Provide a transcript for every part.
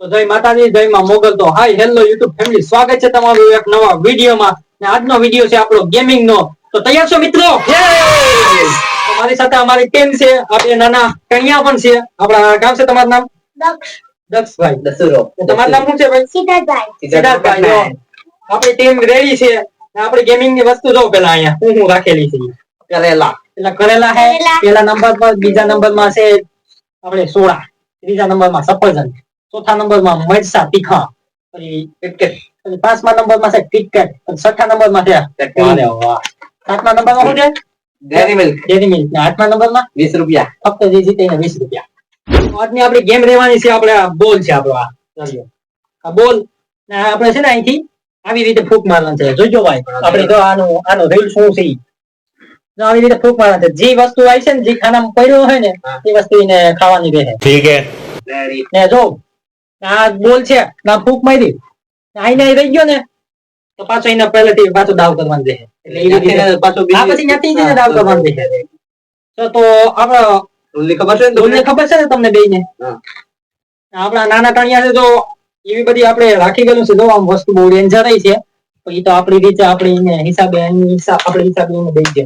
તો જય માતાજી જય માં મોગલ. તો હાય હેલો યુટ્યુબ ફેમિલી. સ્વાગત છે તમારું એક નવા વિડીયોમાં. ને આજનો વીડિયો છે આપણો ગેમિંગ નો તો તૈયાર છો મિત્રો? મારી સાથે અમારી ટીમ છે આપણે નાના કણિયા પણ છે. આપણા ગામ છે તમારું નામ? દક્ષભાઈ. દસુરો તમારું નામ શું છે ભાઈ? સિદ્ધાર્થભાઈ સિદ્ધાર્થભાઈ આપણી ટીમ રેડી છે. આપણે ગેમિંગની વસ્તુ જો પેલા અહીંયા. હું હું રાખેલી છે. કરેલા. એટલે કરેલા હે. પેલા નંબર પર બીજા નંબરમાં છે આપણે સોડા ત્રીજા નંબરમાં સફરજન. ચોથા નંબરમાં મરસા તીખા. પછી પાંચમા નંબરમાં છે કિટકેટ છઠ્ઠા નંબરમાં છે સાતમા નંબરમાં શું છે? Dairy Milk. Dairy Milk. આઠમા નંબરમાં? વીસ રૂપિયા. ફક્ત જે જીતે એને વીસ રૂપિયા. આજની આપણી ગેમ રહેવાની છે આપણે બોલ છે આપણો આ. બોલ આપણે છે ને અહીંથી આવી રીતે ફૂક મારવાનું છે. જોજો ભાઈ આપણે તો આનું આનું રીલ શું છે? આવી રીતે ફૂક મારવાનું છે. જે વસ્તુ આવી છે ને જે ખાનામાં પડ્યો હોય ને એ વસ્તુ એને ખાવાની રહે. ઠીક હે ને જો આ બોલ છે. ના ફૂંક મારી આઈ ને રહી ગયો ને તો પાછો એના પહેલેથી પાછો દાવ કરવાનો રહે એટલે આ પછી દાવ કરવાનું રહે તો તો આપણે ખબર છે તમને? ખબર છે ને તમને બેયને? ને આપણા નાના ટણિયા છે તો એવી બધી આપણે રાખી ગયેલું છે જો આમ વસ્તુ બહુ ડેન્જર છે તો એ તો આપણી રીતે આપણે એને હિસાબે હિસાબ આપણે હિસાબે એને દઈ દે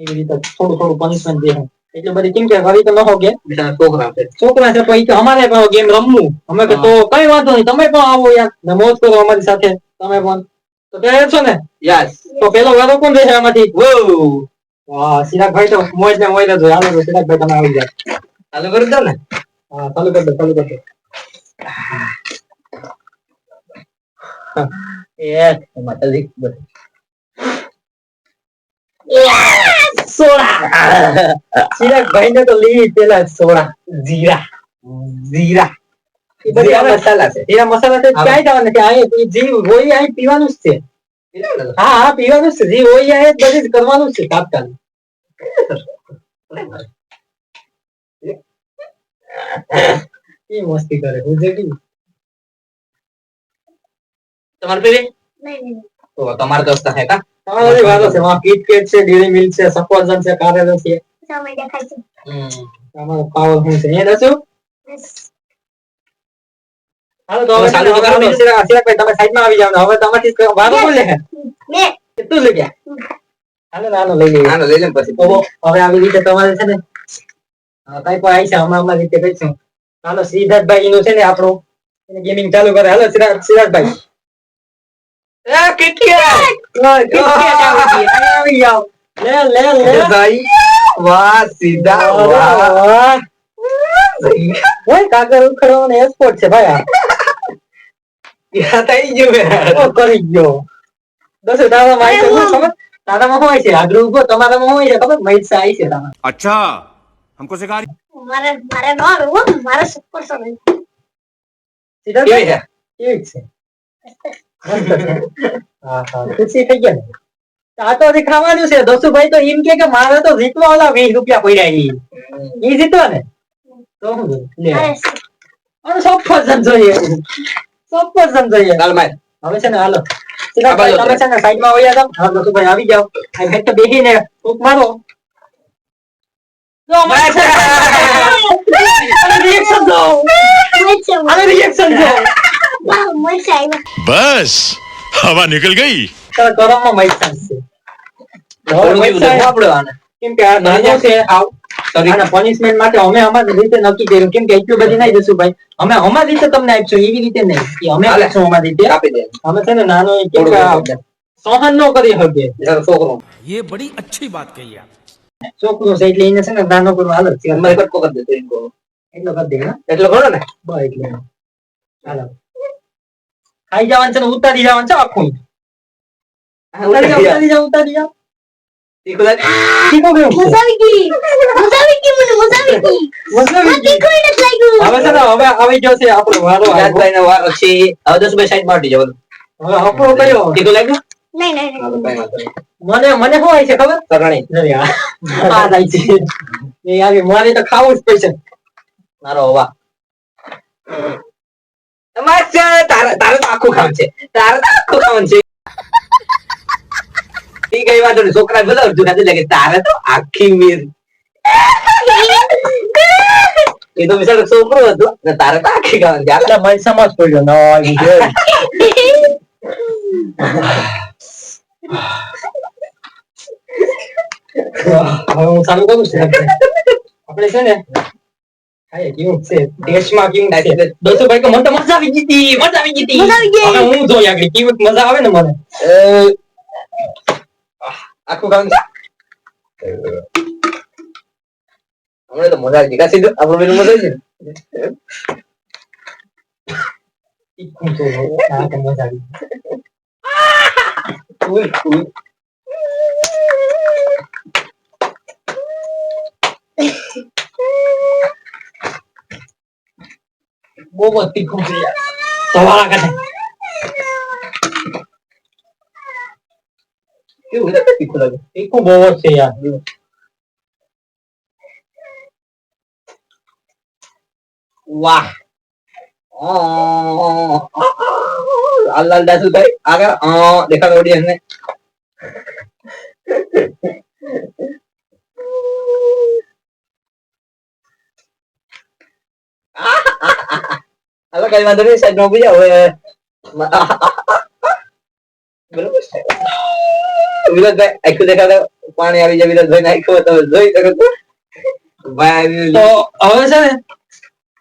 એવી રીતે થોડું થોડું પનિશમેન્ટ દે એટલે બધી કેમ કે ફરી તો ન હોગે છોકરા છે. છોકરા છે અમારે પણ ગેમ રમવું. અમે કે તો કઈ વાંધો નહીં તમે પણ આવો યાર. ને મોજ કરો અમારી સાથે તમે પણ. તો તૈયાર છો ને? યસ તો પેલો વારો કોણ રહેશે આમાંથી? વો વાહ સિરાગભાઈ તો મોજ ને મોજ જ હોય. હાલો તો સિરાગભાઈ તમે આવી જાય ચાલુ કરી દો ને. હા ચાલુ કરી દો ચાલુ કરી દો. એ માતાજી બસ. સોડા ચિરાગભાઈ ને તો લીધી પેલા સોડા જીરા જીરા એ બધી જીરા આવે. મસાલા છે જીરા મસાલા તો ક્યાંય જવાના નથી આ એ જે હોય આ પીવાનું જ છે હા હા પીવાનું જ છે જે હોય આ બધી જ કરવાનું જ છે તાત્કાલિક એ મસ્તી કરે ગુજરી તમારે પેલી નહીં, નહીં. તો તમારે દોસ્ત હે કા તમારા વાતો છે. વા કિટકેટ છે ડેરી મિલ્ક છે સફરજન છે કારેલો છે. સમય દેખાય છે તમારો પાવર શું છે. એ દસું હાલો તો હવે ચાલુ ચાલુ કરો ને. સિરાગભાઈ તમે સાઈડમાં આવી જાવ હવે તમારથી વારો કોણ લે કેટલું લઈ ગયા હાલો લઈ લઈએ. લઈ લે પછી. તો હવે આવી રીતે તમારે છે ને કઈ પણ આવી છે. હમણાં હમણાં રીતે કહીશું હાલો સિદ્ધાર્થભાઈ નું છે ને આપણું. એને ગેમિંગ ચાલુ કરે હાલો સિદ્ધાર્થ સિદ્ધાર્થભાઈ એ કિટકેટ લે લે લે. ભાઈ વાહ સીધા વાહ ઓય કાગળ ઉખડવાનો એસ્પોર્ટ છે ભાઈ યા થઈ ગયું યાર કરી ગયો. દસે દાદા માઈ તો ખબર? દાદામાં હોય છે? આગળ ઊભો તમારામાં હોય છે ખબર? મહિત સાઈ છે તમારે અચ્છા હમકો સિખા મારે મારે નો રૂમ મારે સુપર સમય સીધા કેવી છે? કેવી છે? ખુશી થઈ ગયા ને આ તો હજી ખાવાનું છે દસુભાઈ તો એમ કે કે મારે તો જીતવા ઓલા વીસ રૂપિયા પડ્યા ઈ ઈ જીતો ને તો શું કરું? લે મારે અને સફરજન જોઈએ સફરજન જોઈએ ચાલ માર હવે છે ને હાલો આ બાજુ તમે છે ને સાઈડમાં વહી જાવ હા દસુભાઈ આવી જાવ આ હેઠ બેહીને ફૂંક મારો જો મારે છે. આને reaction જો મરચાં, આને reaction જો બસ હવા નીકળ ગઈ. માટે અમે અમારી રીતે નક્કી કર્યું. કેમ કે એટલું બધી નહીં જશું અમે અમારી રીતે તમને આપશું એવી રીતે નહીં. અમે આપશું અમારી રીતે. આપી દે. અમે છે ને નાનો સહન ન કરી શકીએ. છોકરો. એ છે એટલે છે ને નાનો કરવો અમારે કટકો કરી દેતો એટલો એટલો કરો બસ એટલે. હાલો. ખાઈ જવાનું છે ને ઉતારી જવાનું છે આખું. ઉતારી જાવ ઉતારી જાવ ઉતારી આવી આવી ગઈ મને આવી આવી આવી આવી તો ખાવું જ પડશે. મારો હવા. તમારે તારે તારે તો આખું ખાવાનું છે તારે તો આખું ખાવાનું છે ઈ કઈ વાંધો નહીં છોકરા અડધું લાગે તારે તો આખી મીર એ તો બિચારો છોકરો હતો ને તારે તો આખી ખાવાનું છે. હાલે. એટલે મરસામાં જ પડ્યો ન હવે હું ચાલુ કરું છું આપણે છે ને કેવું છે? ટેસ્ટમાં કેવું છે? દોસ્તોભાઈ કે મને તો મજા આવી ગઈ હતી મજા આવી ગઈ હતી. મજા આવી ગઈ. હવે હું જોઈ આગળ કેવું મજા આવે ને મને? આખું ખાવાનું હમણાં તો મજા આવી ગઈ. કા સીધું આપણું મજા આવી ગઈ? મજા આવી ફૂલ. બહુ જ તીખું છે યાર સવાળા કાઢે કેવું છે? તીખું લાગે. તીખું બહુ જ છે યાર વાહ અ, લાલ લાલ દાસુ થાય આગળ અ, દેખાડો audience ને હાલો કઈ વાંધો નહીં સાહેબમાં ઊભી જાઓ હવે બરોબર છે વિનોદભાઈ આખું દેખાડો પાણી આવી જાય વિનોદભાઈ નાખ્યું તમે જોઈ શકો છો ભાઈ હવે છે ને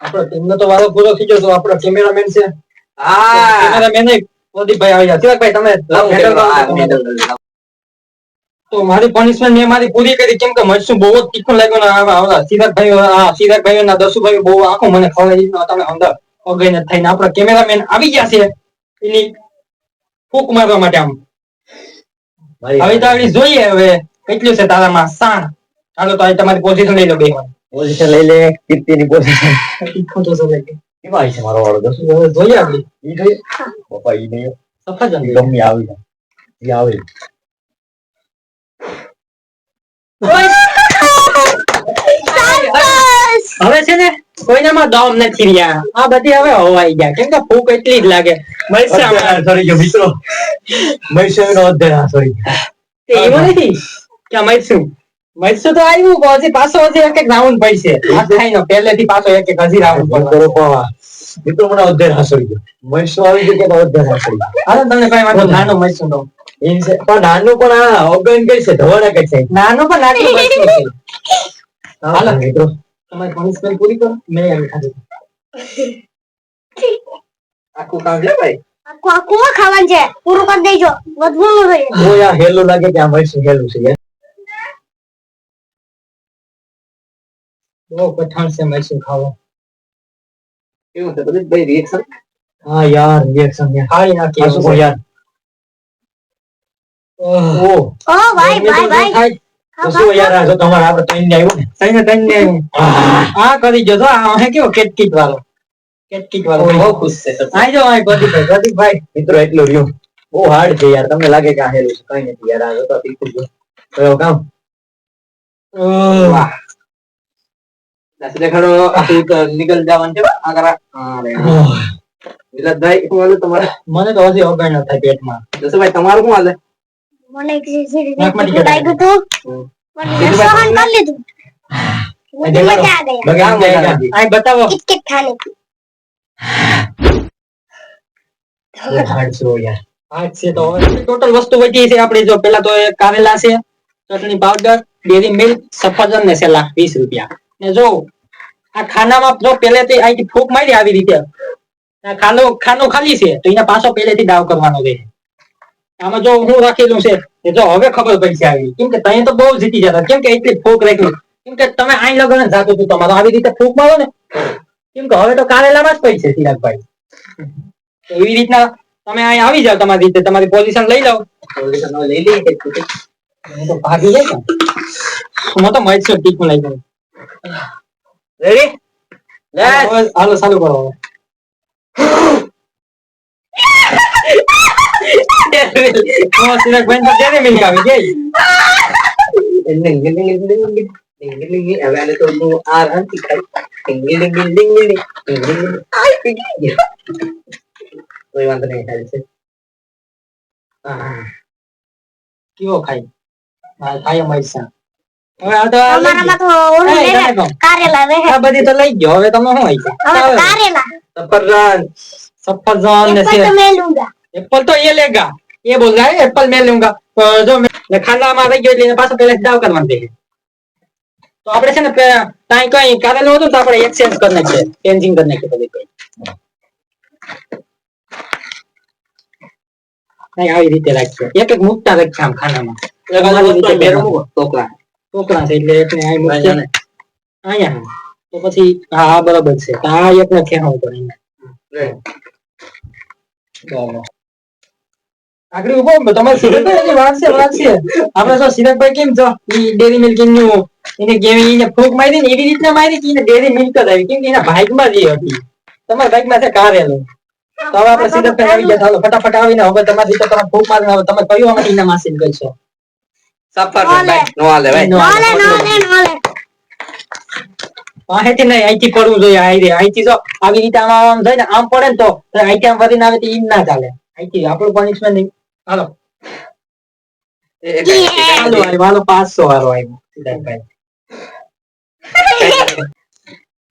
આપણો ટીમનો તો વારો પૂરો થઈ ગયો તો આપણો કેમેરામેન છે હા કેમેરામેન પ્રદીપભાઈ આવી ગયા ચિરાગભાઈ તમે કરો તો મારી પનિશમેન્ટ મેં મારી પૂરી કરી કેમ કે મરચું બહુ જ તીખું લાગ્યું ને સિદ્ધાર્થભાઈ સિદ્ધાર્થભાઈ ના દસુભાઈ બહુ આખો મને ખવડાવી તમે અંદર અગઈને થઈને આપણા કેમેરામેન આવી ગયા છે. એની ફૂક મારવા માટે આમ. હવે તો આપણે જોઈએ હવે કેટલું છે તારામાં સાણ ચાલો તો આજે તમારી પોઝિશન લઈ લો બે પોઝિશન લઈ લે કીર્તિની પોઝિશન તો છે ભાઈ. કેમાં છે મારો વાળો દસ જોઈએ આપણે. ઈ જોઈએ. પપ્પા ઈ નહીં. સફરજન ગમે આવી જાય. ઈ આવે. હવે છે ને? કોઈનામાં દમ નથી રહ્યા. આ બધી હવે હોવાઈ ગયા. કેમ કે ભૂખ એટલી જ લાગે. મરચાં સોરી જો મિત્રો. મૈસૂર અધ્યયન સોરી તે એવું નથી કે મરચું મરચું તો આવ્યું પછી પાછો હજી એક એક રાઉન્ડ પડશે આ ખાઈને પહેલેથી પાછો એક એક હજી રાઉન્ડ પડશે મિત્રો મને અધ્યયન સોરી ગયો મૈસૂર આવી ગયું કે અધ્યયન સોરી હાલો તમને કઈ વાંધો નાનો મૈસુ નો પણ નાનું પણ આ ઓગન કઈ છે? ધવાડા કઈ છે. નાનું પણ નાનું હાલો મિત્રો. તમારી પનિશમેન્ટ પૂરી કરો મેં આવી ખાધું આખું કામ છે ભાઈ આખું આખું માં ખાવાનું છે પૂરું કરી દેજો વધવું ન જોઈએ બહુ યાર હેલું લાગે કે આ મૈસૂર હેલું છે યાર બહુ કઠણ છે મરચું ખાવું કેવું છે બધું ભાઈ રિએક્શન હા યાર રિએક્શન યાર ખાઈ નાખી આ શું કહો યાર ઓહ ઓ ઓ ભાઈ ભાઈ ભાઈ થાય ખાઓ, તો શું ખાઓ, યાર આ જો તમારે આપણે તો ઇન્ડિયા આવ્યું ને. તઈને તઈને આ કરી જજો આ હે કેવો કેટકીટ વાળો? કેટકીટ વાળો. બહુ ખુશ છે સર. આઈ જાઓ આઈ પ્રદીપભાઈ પ્રદીપભાઈ. મિત્રો એટલું રહ્યું. બહુ હાર્ડ છે યાર તમને લાગે કે આ હેલું છે કઈ નથી યાર આ જોતા તીખું છે કયો કામ? વાહ. દસ દેખાડો આખું તો નીકળ જવાનું છે બા. આગળ. આ. અરે વિલાસભાઈ શું હાલે તમારે? મને તો હજી અગાઈ ન થાય પેટમાં. જસુભાઈ તમારું શું હાલે? મને એક રીતે નાકમાંથી તીખું લાગ્યું હતું પણ સહન कर લીધું. मुझे मजा आ गया मजा आ गया? આય બતાવો. किटकिट खाने की બહુ hard છો યાર. આ જ છે તો હવે ટોટલ વસ્તુ વધી છે. આપણે જો પેલા તો એ છે ચટણી પાવડર ડેરી મિલ્ક સફરજન ને સેલા વીસ રૂપિયા. ને જો આ ખાનામાં જો પહેલેથી અહીંથી ફૂંક મારી આવી રીતે. ખાનો ખાનો ખાલી છે તો એના પાછો પહેલેથી દાવ કરવાનો રહે આમાં જો હું રાખેલું છે એ જો હવે ખબર પડશે આવી. કેમ કે તહીં તો બહુ જીતી જતા. કેમ કે એટલી ફૂક રાખી. કેમ કે તમે આઈ લગન જાતો હતું તમારો આવી રીતે ફૂક મારો ને. કેમ કે હવે તો કારેલામાં જ પૈસે ચિરાગભાઈ. એવી રીતના તમે અહીં આવી જાઓ તમારી રીતે. તમારી પોઝિશન લઈ લો લઈ? હું તો ભાગી જાય હું તો મહેશ ટીકું લઈ ગયો રેડી હાલો ચાલુ કરો Cómo cuenta ya de mi કેવો ખાઈ ખાઈ મૈસા હવે આ તો કારેલા બધી તો લઈ ગયો હવે તમે શું કારેલા સફરજન સફરજન ને એપલ તો એ લેગા ये लेगा ये बोल रहा है एप्पल मैं लूंगा तो जो मैं खाना में રહી ગયો એટલે એને પાછો પહેલા દાવ કરવાનું છે તો આપણે છે ને પે- તાઈ કઈ કારેલું હતું તો આપણે એક્સચેન્જ કરી નાખીએ ચેન્જિંગ કરી નાખીએ બધી કઈ નહીં આવી રીતે રાખીએ એક એક મુકતા રાખીએ આમ ખાનામાં આવી રીતે મેરો મૂકો. મૂકો, ટોકરા ટોકરા છે એટલે એકને અહીં મૂકીએ. અહીંયા ને. અહીંયા તો પછી હા હા બરોબર છે તો આ એકને ખેંચવું પડે અહીંયા. બરાબર. આગળ ઊભો. તમારે હજી વાર છે વાર છે આપણે તો સિરતભાઈ કેમ છો ઈ ડેરી મિલ્કનું એને ગેમ એને ફૂંક મારી ને એવી રીતના મારી કે એને ડેરી મિલ્ક જ આવી કેમ કે એના ભાગમાં જ એ હતી તમારા ભાગમાં છે કારેલું તો હવે આપણે સિરતભાઈ આવી ગયા ચાલો ફટાફટ આવીને હવે તમારી રીતે તમે ફૂંક મારીને હવે તમે કયું અમે એના માસીને કહેશો સફરજન. ભાઈ, નો હાલે ભાઈ નો હાલે. નોલે નોલે નોલે અહીંથી નહીં અહીંથી પડવું જોઈએ અહીં અહીંથી જો આવી રીતે આમ આમ જાય ને આમ પડે ને તો તો અહીંથી આમ વધીને આવે તો ઈ ના ચાલે અહીંથી આપણું પનિશમેન્ટ હાલો હાલો. આવ્યો હાલો પાંચસો વાળો આવ્યો સિદ્ધાર્થભાઈ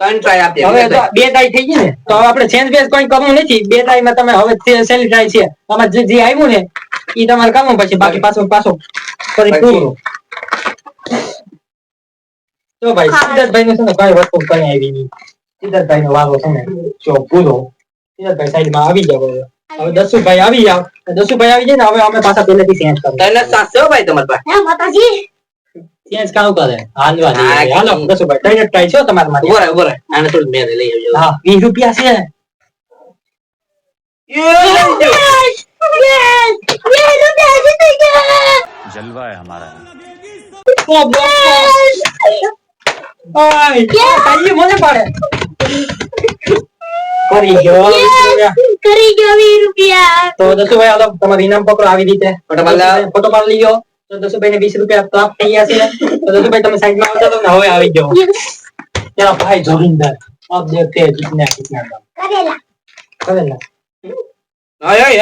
ત્રણ try આપીએ. હવે તો બે ટાઈ થઈ ગઈ ને તો હવે આપણે ચેન્જ બેન્જ કોઈ કરવું નથી. બે ટાઈમાં તમે હવે સેલી ટ્રાય છે આમાં જે જે આવ્યું ને એ તમારે કરવું પછી બાકી પાછો પાછું ફરી પૂરું. તો ભાઈ સિદ્ધાર્થભાઈ નું છે ને કઈ વસ્તુ કઈ આવી નહીં. સિદ્ધાર્થભાઈ નો વારો છે ને જો પૂરો સિદ્ધાર્થભાઈ સાઈડમાં આવી જાવ હવે હવે દસુભાઈ આવી જાવ દસુભાઈ આવી જાય ને હવે અમે પાછા પહેલેથી ચેન્જ કરીએ ત્રણ જ સાત છે હો ભાઈ તમારી પાસે. હે માતાજી ચેન્જ કામ કરે હાલવા દે હા, હાલો દસુભાઈ ત્રણ જ ટ્રાય છે હો તમારા માટે ઉભો રહે, ઉભો રહે. આને થોડું મેરે લઈ આવજો. હા વીસ રૂપિયા છે યસ યસ યસ રૂપિયા જીતી ગયા जलवा है हमारा ઓ, બસ.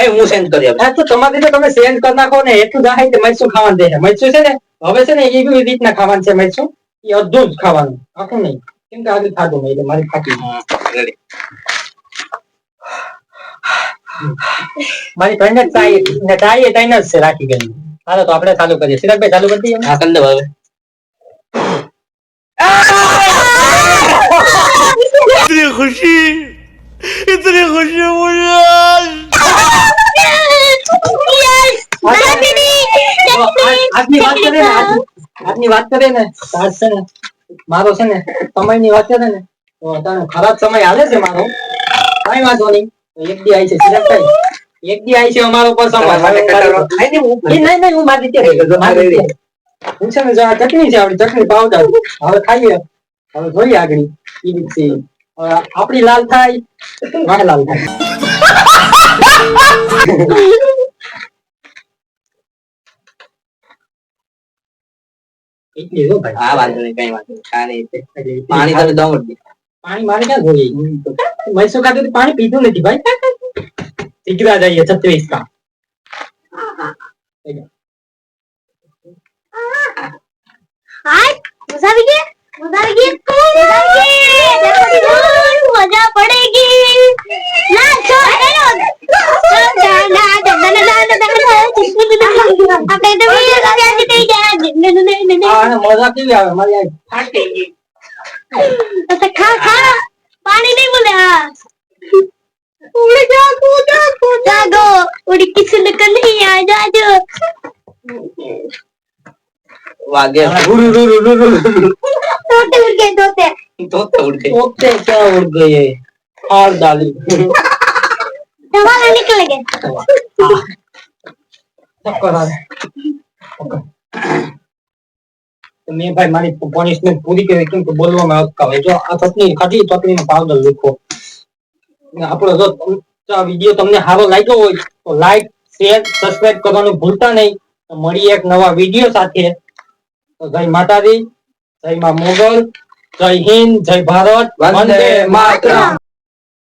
હું સેન્ડ કરી તો તમારી તો તમે સેન્ડ કરી નાખો ને એટલું દાહી કે મૈસું ખાવાનું દે મૈસું છે ને હવે છે ને એવી રીતના ખાવાનું છે મૈસું એ અડધું જ ખાવાનું. આખું નહીં. કેમ કે આગળ ખાધું નહીં એટલે મારી ખાતી મારી ત્રણ જ ચાય ને ચાય એ ત્રણ જ છે રાખી ગઈ હાલો તો આપણે ચાલુ કરીએ સિરાજભાઈ ચાલુ કરી દઈએ હા, કરી દો હવે. इतनी खुशी इतनी खुशी मुझे आज તો આજ- આજની વાત કરે ને આજ- આજની વાત કરે ને તો આજ છે ને મારો છે ને સમયની વાત કરે ને તો અત્યારે ખરાબ સમય હાલે છે મારો કઈ વાંધો નહીં તો એક દી આવી છે સિરાજભાઈ એક દી આવી છે અમારો પર. મારી- નહીં, નહીં, હું એ મારી રીતે મારી રીતે. હું છે ને ચટણી છે આપણી ચટણી પાવડર. હવે ખાઈએ. હવે જોઈએ આગળ. ઈ રીત છે. આપણી લાલ થાય મારે લાલ થાય. પાણી મારે ક્યાં જોઈએ? મૈસૂર ખાતે તો પાણી પીધું નથી ભાઈ શીખવા જઈએ છત્રીસ કા હાય મજા આવી ગઈ મજા આવી ગઈ મજા આવી ગઈ મજા પડેગી ના છો હેલો આપણે તો વીસ રૂપિયા જીતી ગયા આ મજા કેવી આવે મારી આ ફાટી ગઈ તો ખા ખા पानी नहीं बोला। उड़ जागो जागो जागो उड़ किसी निकल नहीं आ जाओ आगे उड़ उड़ उड़ उड़ तोते उड़ गए तोते। तोते उड़ गए। तोते क्या उड़ गए हार डाली। दवा निकल गए। हाँ। हाँ। મેં ભાઈ મારી પનિશમેન્ટ પૂરી કરી કેમ કે બોલવામાં અટકાવે. જો આ ચટણી ખાધી ચટણીનો પાવડર લખો. આપણો જો આ વીડિયો તમને સારો લાગ્યો હોય તો લાઈક શેર સબસ્ક્રાઇબ કરવાનું ભૂલતા નહીં. તો મળીએ એક નવા વીડિયો સાથે. તો જય માતાજી જય માં મોગલ જય હિન્દ જય ભારત. વંદે માતરમ.